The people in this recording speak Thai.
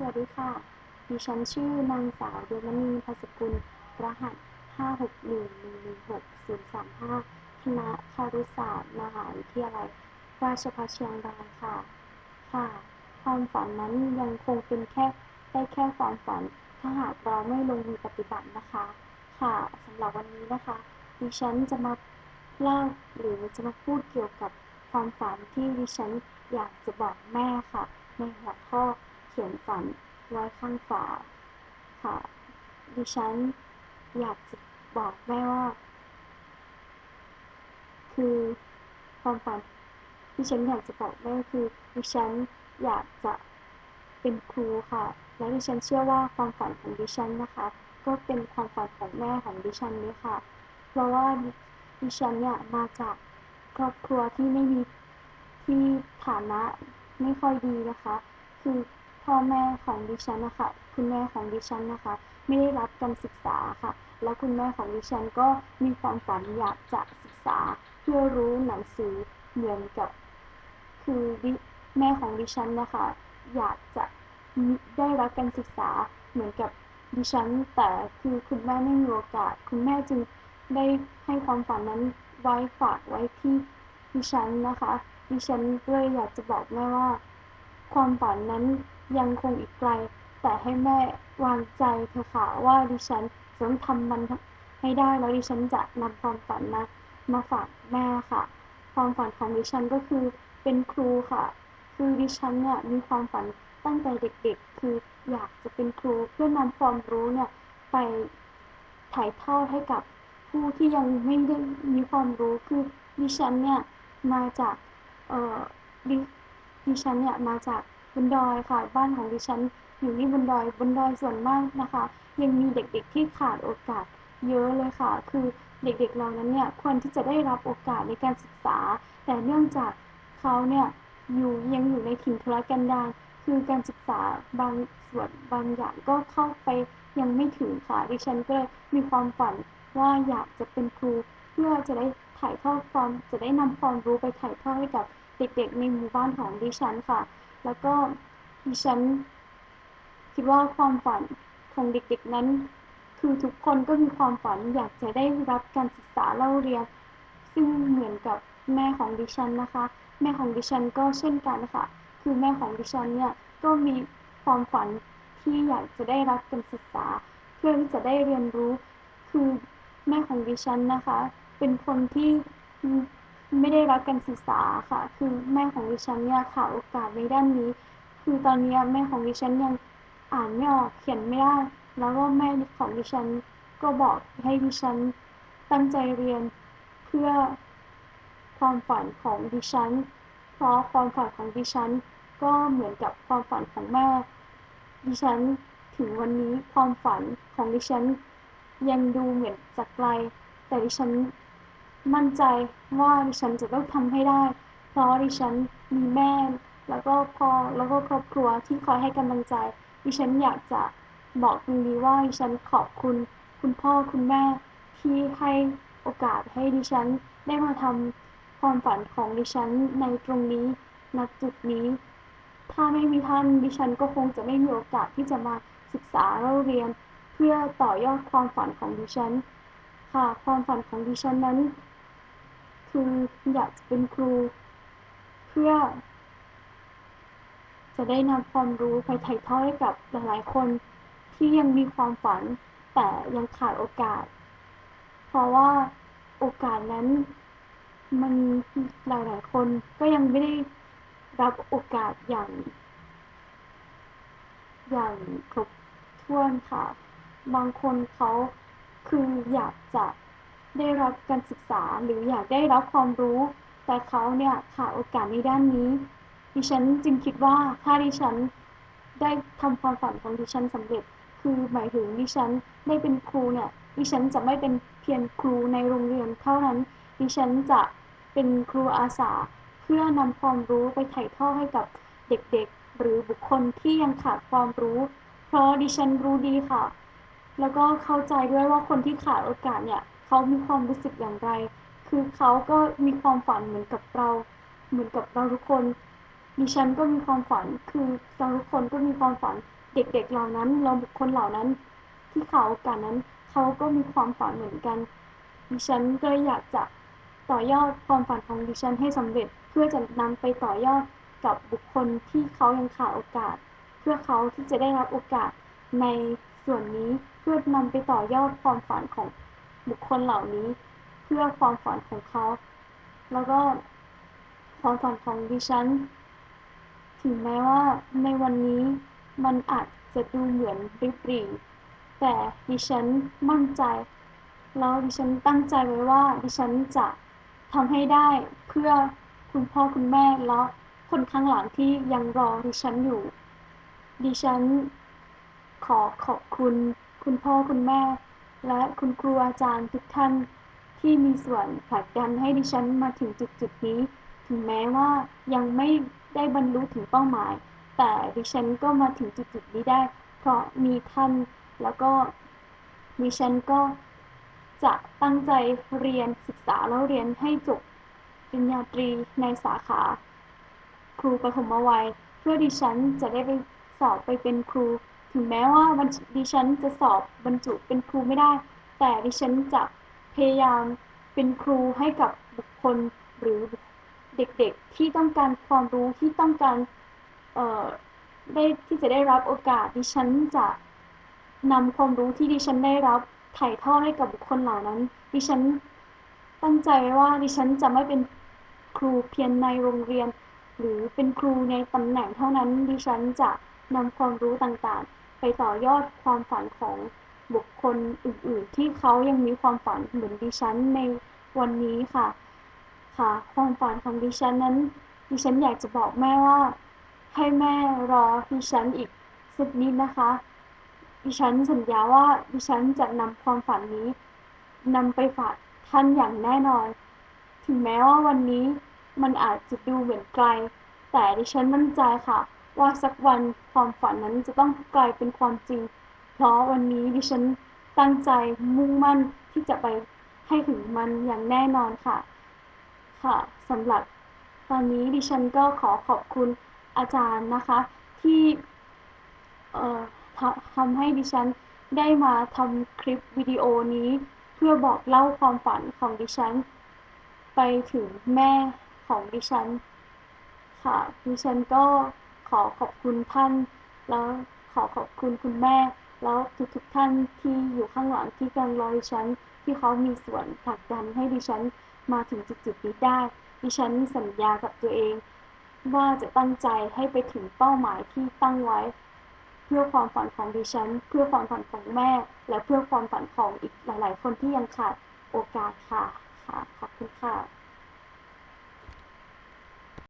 สวัสดีค่ะ ดิฉันชื่อนางสาวดวงมณีภัสกุล รหัส 561116035 คณะคารุศาสตร์มหาวิทยาลัย ราชภัฏเชียงรายค่ะ ค่ะ ความฝันนั้นยังคงเป็นแค่ได้แค่ความฝัน ถ้าหากเราไม่ลงมือปฏิบัตินะคะ ค่ะสำหรับวันนี้นะคะ ดิฉันจะมาเล่าหรือจะมาพูดเกี่ยวกับความฝันที่ดิฉันอยากจะบอกแม่ค่ะ ในหัวข้อ ขียนฝันไว้ข้างฝาค่ะ ดิฉันอยากจะบอกแม่ว่า คือความฝันที่ฉันอยากจะบอกแม่คือดิฉันอยากจะเป็นครูค่ะ และดิฉันเชื่อว่าความฝันของดิฉันนะคะ ก็เป็นความฝันของแม่ของดิฉันด้วยค่ะ เพราะว่าดิฉันเนี่ยมาจากครอบครัวที่ไม่มีที่ฐานะไม่ค่อยดีนะคะ คือ พ่อแม่ของดิฉันนะคะ คุณแม่ของดิฉันนะคะ ไม่ได้รับการศึกษาค่ะ แล้วคุณแม่ของดิฉันก็มีความฝันอยากจะศึกษาเพื่อรู้หนังสือเหมือนกับ คือแม่ของดิฉันนะคะ อยากจะได้รับการศึกษาเหมือนกับดิฉัน แต่คือคุณแม่ไม่มีโอกาส คุณแม่จึงได้ให้ความฝันนั้นไว้ฝากไว้ที่ดิฉันนะคะ ดิฉันเลยอยากจะบอกแม่ว่า ความฝันนั้น ยังคงอีกไกล แต่ให้แม่วางใจเถอะค่ะว่าดิฉันจะต้องทำมันให้ได้แล้วดิฉันจะนำความฝันนะมาฝากแม่ค่ะ ความฝันของดิฉันก็คือเป็นครูค่ะ คือดิฉันเนี่ยมีความฝันตั้งแต่เด็กๆ คืออยากจะเป็นครูเพื่อนำความรู้เนี่ยไปถ่ายทอดให้กับผู้ที่ยังไม่ได้มีความรู้คือดิฉันเนี่ยมาจากเอ่อดิดิฉันเนี่ยมาจาก นดอยค่ะ บ้านของดิฉันอยู่ที่บนดอยบนดอยส่วนมากนะคะ ยังมีเด็กๆที่ขาดโอกาสเยอะเลยค่ะ คือเด็กๆเรานั้นเนี่ยควรที่จะได้รับโอกาสในการศึกษา แต่เนื่องจากเขาเนี่ยอยู่ยังอยู่ในถิ่นทุรกันดารคือการศึกษาบางส่วนบางอย่างก็เข้าไปยังไม่ถึงค่ะดิฉันก็เลยมีความฝันว่าอยากจะเป็นครู เพื่อจะได้ถ่ายทอดความจะได้นำความรู้ไปถ่ายทอดให้กับเด็กๆ ในหมู่บ้านของดิฉันค่ะ แล้วก็ดิฉันคิดว่าความฝันของเด็กๆนั้น คือทุกคนก็มีความฝันอยากจะได้รับการศึกษาเล่าเรียน ซึ่งเหมือนกับแม่ของดิฉันนะคะ แม่ของดิฉันก็เช่นกันค่ะ คือแม่ของดิฉันเนี่ยก็มีความฝันที่อยากจะได้รับการศึกษา เพื่อที่จะได้เรียนรู้ คือแม่ของดิฉันนะคะ เป็นคนที่ ไม่ได้รับการศึกษาค่ะ คือแม่ของดิฉันเนี่ยขาดโอกาสในด้านนี้ คือตอนนี้แม่ของดิฉันยังอ่านไม่ออกเขียนไม่ได้ แล้วก็แม่ของดิฉันก็บอกให้ดิฉันตั้งใจเรียนเพื่อความฝันของดิฉัน เพราะความฝันของดิฉัน ก็เหมือนกับความฝันของแม่ ดิฉันถึงวันนี้ความฝันของดิฉันยังดูเหมือนจะไกล แต่ดิฉัน มั่นใจว่าดิฉันจะต้องทำให้ได้ เพราะดิฉันมีแม่ แล้วก็พ่อแล้วก็ครอบครัวที่คอยให้กำลังใจ ดิฉันอยากจะบอกตรงนี้ว่าดิฉันขอบคุณคุณพ่อคุณแม่ที่ให้โอกาสให้ดิฉันได้มาทำความฝันของดิฉันในตรงนี้ณจุดนี้ ถ้าไม่มีท่านดิฉันก็คงจะไม่มีโอกาสที่จะมาศึกษาเราเรียน เพื่อต่อยอดความฝันของดิฉัน ค่ะ ความฝันของดิฉันนั้น คืออยากจะเป็นครู เพื่อ จะได้นำความรู้ไปถ่ายทอดให้กับหลายๆคนที่ยังมีความฝัน แต่ยังขาดโอกาส เพราะว่าโอกาสนั้นมันหลายๆคนก็ยังไม่ได้รับโอกาสอย่าง อย่างครบถ้วนค่ะ บางคนเขาคืออยากจะ ได้รับการศึกษาหรืออยากได้รับความรู้ แต่เขาเนี่ยขาดโอกาสในด้านนี้ ดิฉันจึงคิดว่าถ้าดิฉันได้ทำความฝันของดิฉันสำเร็จ คือหมายถึงดิฉันได้เป็นครูเนี่ยดิฉันจะไม่เป็นเพียงครูในโรงเรียนเท่านั้น ดิฉันจะเป็นครูอาสาเพื่อนำความรู้ไปถ่ายทอดให้กับเด็กๆ หรือบุคคลที่ยังขาดความรู้ เพราะดิฉันรู้ดีค่ะ แล้วก็เข้าใจด้วยว่าคนที่ขาดโอกาสเนี่ย เขามีความรู้สึกอย่างไร คือเขาก็มีความฝันเหมือนกับเรา เหมือนกับเราทุกคนดิฉันก็มีความฝัน คือเราทุกคนก็มีความฝัน เด็กๆเหล่านั้นเราบุคคลเหล่านั้น ที่เขาโอกาสนั้น เขาก็มีความฝันเหมือนกันดิฉันก็เลยอยากจะต่อยอดความฝันของดิฉันให้สำเร็จ เพื่อจะนำไปต่อยอดกับบุคคลที่เขายังขาดโอกาส เพื่อเขาที่จะได้รับโอกาสในส่วนนี้เพื่อนำไปต่อยอดความฝันของ บุคคลเหล่านี้เพื่อความฝันของเขา แล้วก็ความฝันของดิฉัน ถึงแม้ว่าในวันนี้มันอาจจะดูเหมือนริบหรี่แต่ดิฉันมั่นใจ แล้วดิฉันตั้งใจไว้ว่าดิฉันจะทำให้ได้เพื่อคุณพ่อคุณแม่และคนข้างหลังที่ยังรอดิฉันอยู่ ดิฉันขอขอบคุณคุณพ่อคุณแม่ และคุณครูอาจารย์ทุกท่านที่มีส่วนผลักดันให้ดิฉันมาถึงจุดจุดนี้ ถึงแม้ว่ายังไม่ได้บรรลุถึงเป้าหมาย แต่ดิฉันก็มาถึงจุดจุดนี้ได้ เพราะมีท่านแล้วก็ดิฉันก็จะตั้งใจเรียนศึกษาแล้วเรียนให้จบปริญญาตรีในสาขา ครูปฐมวัย เพื่อดิฉันจะได้ไปสอบไปเป็นครู ถึงแม้ว่าดิฉันจะสอบบรรจุเป็นครูไม่ได้ แต่ดิฉันจะพยายามเป็นครูให้กับบุคคลหรือเด็กๆที่ต้องการความรู้ที่ต้องการได้ที่จะได้รับโอกาสดิฉันจะนำความรู้ที่ดิฉันได้รับถ่ายทอดให้กับบุคคลเหล่านั้น ดิฉันตั้งใจไว้ว่าดิฉันจะไม่เป็นครูเพียงในโรงเรียน หรือเป็นครูในตำแหน่งเท่านั้นดิฉันจะ นำความรู้ต่าง ๆ ไปต่อยอดความฝันของบุคคลอื่น ๆ ที่เขายังมีความฝันเหมือนดิฉันในวันนี้ค่ะ ค่ะ ความฝันของดิฉันนั้น ดิฉันอยากจะบอกแม่ว่า ให้แม่รอดิฉันอีกสักนิดนะคะ ดิฉันสัญญาว่าดิฉันจะนำความฝันนี้นำไปฝากท่านอย่างแน่นอน ถึงแม้ว่าวันนี้มันอาจจะดูเหมือนไกล แต่ดิฉันมั่นใจค่ะ ว่าสักวันความฝันนั้นจะต้องกลายเป็นความจริง เพราะวันนี้ดิฉันตั้งใจมุ่งมั่นที่จะไปให้ถึงมันอย่างแน่นอนค่ะ ค่ะสำหรับตอนนี้ดิฉันก็ขอขอบคุณอาจารย์นะคะ ที่ทำให้ดิฉันได้มาทำคลิปวิดีโอนี้ เพื่อบอกเล่าความฝันของดิฉัน ไปถึงแม่ของดิฉัน ค่ะดิฉันก็ ขอขอบคุณท่าน แล้วขอขอบคุณคุณแม่ แล้วทุกๆทท่านที่อยู่ข้างหลังที่กำลังรอดิฉัน ที่เขามีส่วนผลักดันให้ดิฉันมาถึงจุดๆนี้ได้ ดิฉันสัญญากับตัวเอง ว่าจะตั้งใจให้ไปถึงเป้าหมายที่ตั้งไว้ เพื่อความฝันของดิฉัน เพื่อความฝันของแม่ และเพื่อความฝันของอีกหลาย ๆ คนที่ยังขาดโอกาสค่ะค่ะขอบคุณค่ะ